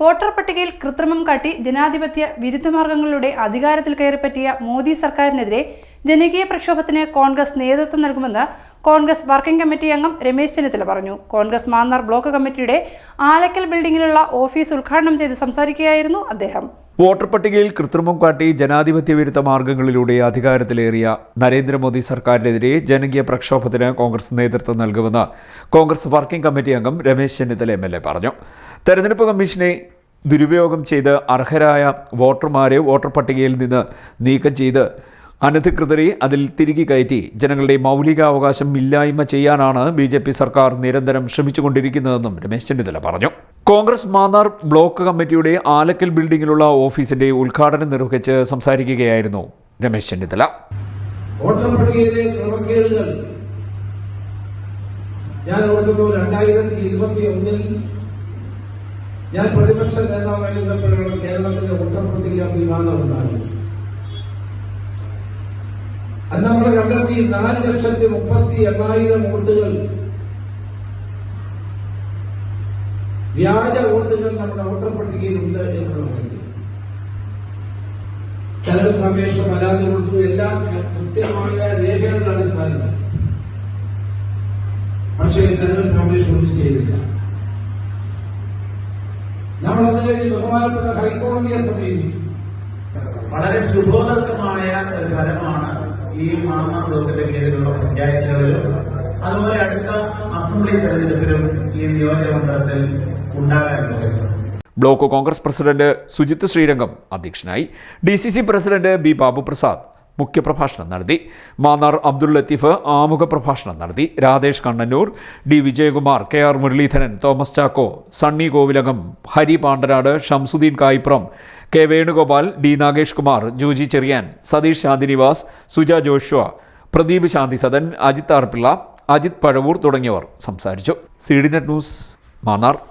Voter പട്ടികയിൽ കൃത്രിമം കാട്ടി ജനാധിപത്യ വിരുദ്ധ മാർഗങ്ങളിലൂടെ അധികാരത്തിൽ കയറിപ്പറ്റിയ മോദി സർക്കാരിനെതിരെ ജനകീയ പ്രക്ഷോഭത്തിന് കോൺഗ്രസ് നേതൃത്വം നൽകുമെന്ന് കോൺഗ്രസ് വർക്കിംഗ് കമ്മിറ്റി അംഗം രമേശ് ചെന്നിത്തല പറഞ്ഞു. കോൺഗ്രസ് മാന്നാർ ബ്ലോക്ക് കമ്മിറ്റിയുടെ ആലക്കൽ ബിൽഡിംഗിലുള്ള ഓഫീസ് ഉദ്ഘാടനം ചെയ്ത് സംസാരിക്കുകയായിരുന്നു അദ്ദേഹം. വോട്ടർ പട്ടികയിൽ കൃത്രിമം കാട്ടി ജനാധിപത്യ വിരുദ്ധ മാർഗങ്ങളിലൂടെ അധികാരത്തിലേറിയ നരേന്ദ്രമോദി സർക്കാരിനെതിരെ ജനകീയ പ്രക്ഷോഭത്തിന് കോൺഗ്രസ് നേതൃത്വം നൽകുമെന്ന് കോൺഗ്രസ് വർക്കിംഗ് കമ്മിറ്റി അംഗം രമേശ് ചെന്നിത്തല എം എൽ പറഞ്ഞു. തെരഞ്ഞെടുപ്പ് കമ്മീഷനെ ദുരുപയോഗം ചെയ്ത് അർഹരായ വോട്ടർമാരെ വോട്ടർ പട്ടികയിൽ നിന്ന് നീക്കം ചെയ്ത് അനധികൃതരെ അതിൽ തിരികെ കയറ്റി ജനങ്ങളുടെ മൗലികാവകാശം ഇല്ലായ്മ ചെയ്യാനാണ് ബി സർക്കാർ നിരന്തരം ശ്രമിച്ചുകൊണ്ടിരിക്കുന്നതെന്നും രമേശ് ചെന്നിത്തല പറഞ്ഞു. കോൺഗ്രസ് മാന്നാർ ബ്ലോക്ക് കമ്മിറ്റിയുടെ ആലക്കൽ ബിൽഡിംഗിലുള്ള ഓഫീസിന്റെ ഉദ്ഘാടനം നിർവഹിച്ച് സംസാരിക്കുകയായിരുന്നു രമേശ് ചെന്നിത്തല. ഞാൻ ഓർക്കുന്നു രണ്ടായിരത്തി ഇരുപത്തി ഞാൻ പ്രതിപക്ഷ നേതാവായിരുന്നപ്പോഴാണ് കേരളത്തിലെ വോട്ടർ പട്ടിക വിവാദം അന്ന് നമ്മൾ കണ്ടെത്തി നാല് ലക്ഷത്തി മുപ്പത്തി എണ്ണായിരം വോട്ടുകൾ വ്യാജ വോട്ടുകൾ നമ്മുടെ വോട്ടർ പട്ടികയിലുണ്ട് എന്നുള്ളതാണ് തെരഞ്ഞെടുപ്പ് കമ്മീഷൻ പരാതി കൊടുത്തു. എല്ലാം കൃത്യമായ രേഖകളുടെ അടിസ്ഥാനത്തിൽ പക്ഷേ ചിലർ പ്രവേശം ഒന്നും ചെയ്തില്ല. നമ്മൾ അത് കഴിഞ്ഞ് ബഹുമാനപ്പെട്ട ഹൈക്കോടതിയെ സമീപിച്ചു. വളരെ ശുഭോദർക്കമായ ഒരു ഫലമാണ് ഈ മാമ ബ്ലോക്കിന്റെ കീഴിലുള്ള പഞ്ചായത്തുകളിലും അതുപോലെ അടുത്ത അസംബ്ലി തെരഞ്ഞെടുപ്പിലും ഈ നിയോജകമണ്ഡലത്തിൽ ബ്ലോക്ക് കോൺഗ്രസ് പ്രസിഡന്റ് സുജിത് ശ്രീരംഗം അധ്യക്ഷനായി. D C C president B Babu Prasad മുഖ്യപ്രഭാഷണം നടത്തി. മാന്നാർ അബ്ദുൾ ലത്തീഫ് ആമുഖ പ്രഭാഷണം നടത്തി. Radhesh Kannannoor D Vijayakumar K R Muraleedharan Thomas Chacko Sunny Kovilakam Hari Pandanad Shamsuddin Kayipram K Venugopal D Nagesh Kumar Juji Cherian Satheesh Shanthinivas Suja Joshua Pradeep ശാന്തി സദൻ അജിത് ആർപിള്ള അജിത് പഴവൂർ തുടങ്ങിയവർ സംസാരിച്ചു. C D net news Mannar.